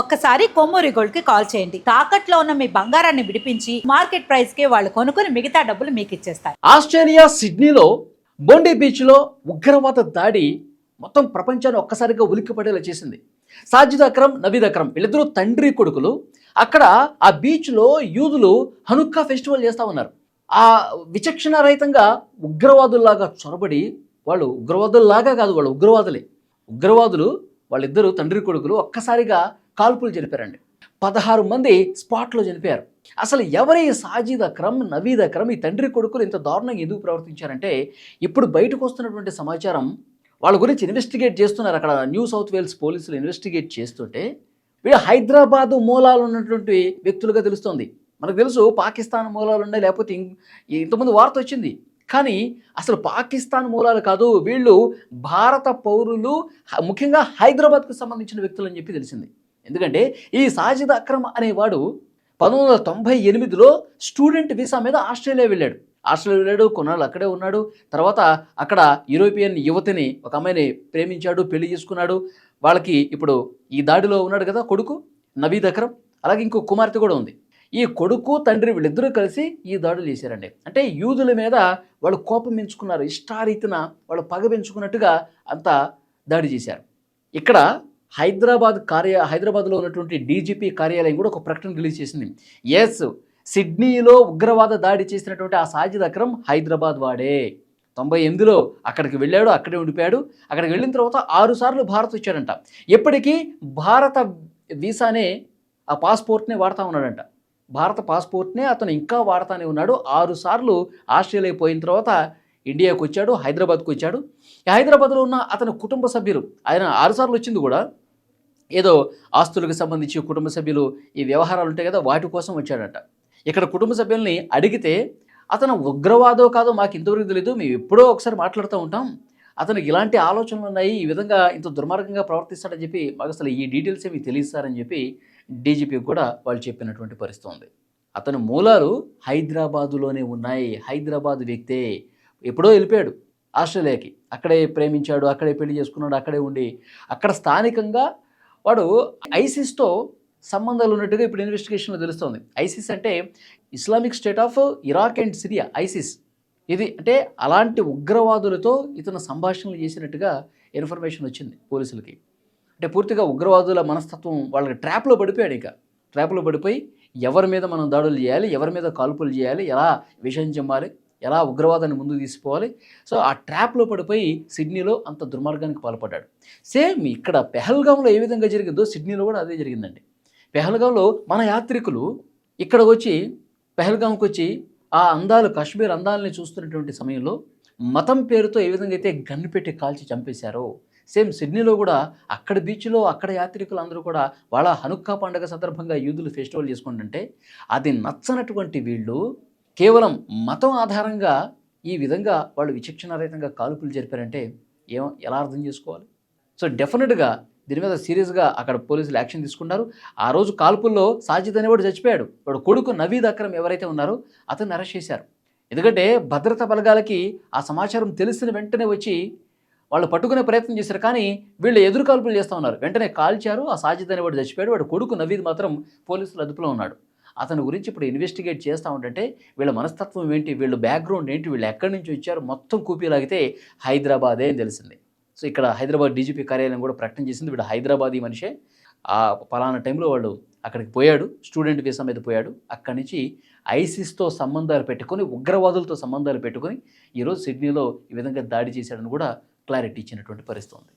ఒక్కసారి కొమ్మూరి గోల్డ్కి కాల్ చేయండి. తాకట్లో ఉన్న మీ బంగారాన్ని విడిపించి మార్కెట్ ప్రైస్కి వాళ్ళు కొనుక్కుని మిగతా డబ్బులు మీకు ఇచ్చేస్తారు. ఆస్ట్రేలియా సిడ్నీలో బోండే బీచ్లో ఉగ్రవాద దాడి మొత్తం ప్రపంచాన్ని ఒక్కసారిగా ఉలిక్కిపడేలా చేసింది. సాజిద్ అక్రమ్ నవీద్ అక్రమ్ వీళ్ళిద్దరూ తండ్రి కొడుకులు. అక్కడ ఆ బీచ్లో యూదులు హనుక్కా ఫెస్టివల్ చేస్తూ ఉన్నారు. ఆ విచక్షణ రహితంగా ఉగ్రవాదుల్లాగా చొరబడి వాళ్ళు ఉగ్రవాదుల్లాగా కాదు వాళ్ళు ఉగ్రవాదులే. ఉగ్రవాదులు వాళ్ళిద్దరూ తండ్రి కొడుకులు ఒక్కసారిగా కాల్పులు జరిపారండి. పదహారు మంది స్పాట్లో చనిపోయారు అసలు ఎవరై సాజిద్ అక్రమ్ నవీద్ అక్రమ్ ఈ తండ్రి కొడుకులు ఇంత దారుణంగా ఎందుకు ప్రవర్తించారంటే ఇప్పుడు బయటకు వస్తున్నటువంటి సమాచారం వాళ్ళ గురించి ఇన్వెస్టిగేట్ చేస్తున్నారు. అక్కడ న్యూ సౌత్ వేల్స్ పోలీసులు ఇన్వెస్టిగేట్ చేస్తుంటే వీళ్ళు హైదరాబాదు మూలాలు ఉన్నటువంటి వ్యక్తులుగా తెలుస్తుంది. మనకు తెలుసు పాకిస్తాన్ మూలాలు ఉన్నాయి లేకపోతే ఇంతకుముందు వార్త వచ్చింది. కానీ అసలు పాకిస్తాన్ మూలాలు కాదు వీళ్ళు భారత పౌరులు ముఖ్యంగా హైదరాబాద్కు సంబంధించిన వ్యక్తులు అని చెప్పి తెలిసింది. ఎందుకంటే ఈ సాజిద్ అక్రమ్ అనేవాడు పంతొమ్మిది వందల తొంభై ఎనిమిదిలో స్టూడెంట్ వీసా మీద ఆస్ట్రేలియా వెళ్ళాడు. ఆస్ట్రేలియా వెళ్ళాడు కొన్నాళ్ళు అక్కడే ఉన్నాడు. తర్వాత అక్కడ యూరోపియన్ యువతిని ఒక అమ్మాయిని ప్రేమించాడు పెళ్ళి చేసుకున్నాడు. వాళ్ళకి ఇప్పుడు ఈ దాడిలో ఉన్నాడు కదా కొడుకు నవీద్ అక్రమ్ అలాగే ఇంకో కుమార్తె కూడా ఉంది. ఈ కొడుకు తండ్రి వీళ్ళిద్దరూ కలిసి ఈ దాడులు చేశారండి. అంటే యూదుల మీద వాళ్ళు కోపం పెంచుకున్నారు ఇష్టారీతిన వాళ్ళు పగ పెంచుకున్నట్టుగా అంతా దాడి చేశారు. ఇక్కడ హైదరాబాద్ కార్య హైదరాబాద్లో ఉన్నటువంటి డీజీపీ కార్యాలయం కూడా ఒక ప్రకటన రిలీజ్ చేసింది. ఎస్ సిడ్నీలో ఉగ్రవాద దాడి చేసినటువంటి ఆ సాజిద్ అక్రమ్ హైదరాబాద్ వాడే. తొంభై ఎనిమిదిలో అక్కడికి వెళ్ళాడు అక్కడే ఉండిపోయాడు. అక్కడికి వెళ్ళిన తర్వాత ఆరు సార్లు భారత్ వచ్చాడంట. ఎప్పటికీ భారత వీసానే ఆ పాస్పోర్ట్నే వాడుతూ ఉన్నాడంట. భారత పాస్పోర్ట్నే అతను ఇంకా వాడతానే ఉన్నాడు. ఆరు సార్లు ఆస్ట్రేలియా పోయిన తర్వాత ఇండియాకు వచ్చాడు హైదరాబాద్కు వచ్చాడు ఈ హైదరాబాద్లో ఉన్న అతని కుటుంబ సభ్యులు ఆయన ఆరు సార్లు వచ్చింది కూడా. ఏదో ఆస్తులకు సంబంధించి కుటుంబ సభ్యులు ఈ వ్యవహారాలు ఉంటాయి కదా వాటి కోసం వచ్చాడట. ఇక్కడ కుటుంబ సభ్యుల్ని అడిగితే అతను ఉగ్రవాదో కాదో మాకు ఇంతవరకు తెలియదు మేము ఎప్పుడో ఒకసారి మాట్లాడుతూ ఉంటాం. అతనికి ఇలాంటి ఆలోచనలు ఉన్నాయి ఈ విధంగా ఇంత దుర్మార్గంగా ప్రవర్తిస్తాడని చెప్పి మాకు అసలు ఈ డీటెయిల్స్ ఏమి తెలియస్తారని చెప్పి డీజీపీకి కూడా వాళ్ళు చెప్పినటువంటి పరిస్థితి ఉంది. అతని మూలాలు హైదరాబాదులోనే ఉన్నాయి. హైదరాబాద్ వ్యక్తే ఎప్పుడో వెళ్ళిపోయాడు ఆస్ట్రేలియాకి. అక్కడే ప్రేమించాడు అక్కడే పెళ్ళి చేసుకున్నాడు అక్కడే ఉండి. అక్కడ స్థానికంగా వాడు ఐసిస్తో సంబంధాలు ఉన్నట్టుగా ఇప్పుడు ఇన్వెస్టిగేషన్లో తెలుస్తోంది. ఐసిస్ అంటే Islamic State of Iraq and Syria ISIS. ఇది అంటే అలాంటి ఉగ్రవాదులతో ఇతను సంభాషణలు చేసినట్టుగా ఇన్ఫర్మేషన్ వచ్చింది పోలీసులకి. అంటే పూర్తిగా ఉగ్రవాదుల మనస్తత్వం వాళ్ళకి ట్రాప్లో పడిపోయాడు ఇక. ట్రాప్లో పడిపోయి ఎవరి మీద మనం దాడులు చేయాలి ఎవరి మీద కాల్పులు చేయాలి ఎలా విషయం చెమ్మాలి ఎలా ఉగ్రవాదాన్ని ముందుకు తీసుకోవాలి? సో ఆ ట్రాప్లో పడిపోయి సిడ్నీలో అంత దుర్మార్గానికి పాల్పడ్డాడు. సేమ్ ఇక్కడ పెహల్గాంలో ఏ విధంగా జరిగిందో సిడ్నీలో కూడా అదే జరిగిందండి. పెహల్గాంలో మన యాత్రికులు ఇక్కడ వచ్చి పెహల్గాంకి వచ్చి ఆ అందాలు కాశ్మీర్ అందాలని చూస్తున్నటువంటి సమయంలో మతం పేరుతో ఏ విధంగా అయితే గన్ను పెట్టి కాల్చి చంపేశారో సేమ్ సిడ్నీలో కూడా అక్కడ బీచ్లో అక్కడ యాత్రికులు అందరూ కూడా వాళ్ళ హనుక్కా పండుగ సందర్భంగా యూదులు ఫెస్టివల్ చేసుకుంటుంటే అది నచ్చనటువంటి వీళ్ళు కేవలం మతం ఆధారంగా ఈ విధంగా వాళ్ళు విచక్షణారహితంగా కాల్పులు జరిపారంటే ఏం ఎలా అర్థం చేసుకోవాలి? సో డెఫినెట్గా దీని మీద సీరియస్గా అక్కడ పోలీసులు యాక్షన్ తీసుకున్నారు. ఆ రోజు కాల్పుల్లో సాజిద్ అనేవాడు చచ్చిపోయాడు. వాడు కొడుకు నవీద్ అక్రమ్ ఎవరైతే ఉన్నారో అతను అరెస్ట్ చేశారు. ఎందుకంటే భద్రతా బలగాలకి ఆ సమాచారం తెలిసిన వెంటనే వచ్చి వాళ్ళు పట్టుకునే ప్రయత్నం చేశారు. కానీ వీళ్ళు ఎదురు కాల్పులు చేస్తూ ఉన్నారు. వెంటనే కాల్చారు. ఆ సాజిద్ అనేవాడు చచ్చిపోయాడు. వాడు కొడుకు నవీద్ మాత్రం పోలీసులు అదుపులో ఉన్నాడు. అతని గురించి ఇప్పుడు ఇన్వెస్టిగేట్ చేస్తూ ఉంటుంటే వీళ్ళ మనస్తత్వం ఏంటి? వీళ్ళ బ్యాక్గ్రౌండ్ ఏంటి? వీళ్ళు ఎక్కడి నుంచి వచ్చారు మొత్తం కూపీలాగితే హైదరాబాదే అని తెలిసింది. సో ఇక్కడ హైదరాబాద్ డీజీపీ కార్యాలయం కూడా ప్రకటన చేసింది. వీడు హైదరాబాదీ మనిషే. ఆ పలానా టైంలో వాళ్ళు అక్కడికి పోయాడు. స్టూడెంట్ వీసా మీద పోయాడు. అక్కడి నుంచి ఐసిస్తో సంబంధాలు పెట్టుకొని ఉగ్రవాదులతో సంబంధాలు పెట్టుకొని ఈరోజు సిడ్నీలో ఈ విధంగా దాడి చేశాడని కూడా క్లారిటీ ఇచ్చినటువంటి పరిస్థితి ఉంది.